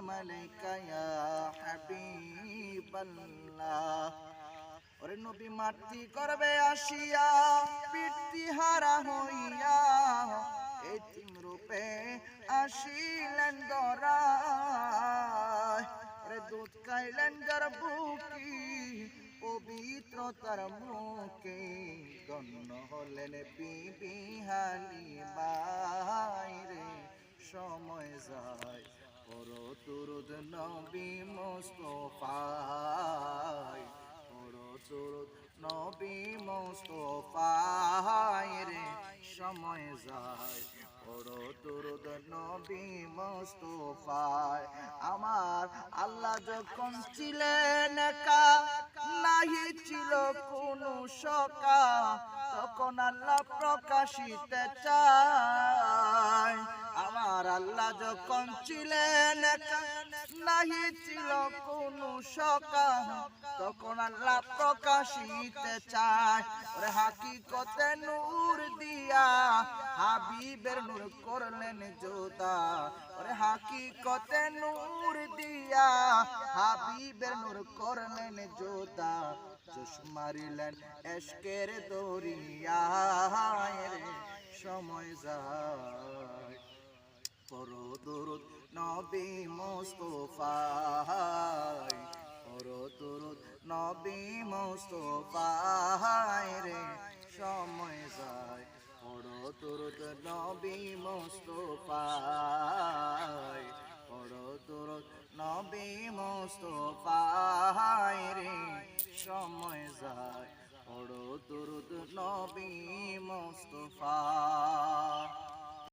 মালাইকা ইয়া হাবিবাল্লাহ ওরে নবী মাতৃ করবে আসিয়া পিতৃহারা হইয়া এতিম রূপে আসিলেন দরায় ওরে দুধ খাইলেন গর্ভুকি পবিত্রতার মুখে গণ্য হলেন বিবি হালিবাই তুরুদ নবী মোস্তফায় পর তুরুদ নবী মোস্তফায় রে সময় যায়। পর তুরুদ নবী মোস্তফায়, আমার আল্লাহ যখন ছিলেন একা, নাহি ছিল কোনো সকা, তখন আল্লাহ প্রকাশিতে চায়। আল্লাহ যখন ছিলেন নাহি ছিল কোনো সকা তখন আল্লাহ প্রকাশিতে চায়, ওরে হাকিকতে নূর দিয়া, হাবিবের নূর করলেন যোদা ওরে হাকিকতে নূর দিয়া, হাবিবের নূর করলেন যোদা চুষ মারিলেন এসকের দরিয়ায় সময় যায়। পর দুরুদ নবী মোস্তফায়, পর দুরুদ নবী মোস্তফায় রে সময় যায়। পর দুরুদ নবী মোস্তফায়, পর দুরুদ নবী মোস্তফায় রে সময় যায়। পড়ো দুরুদ নবী মোস্তফা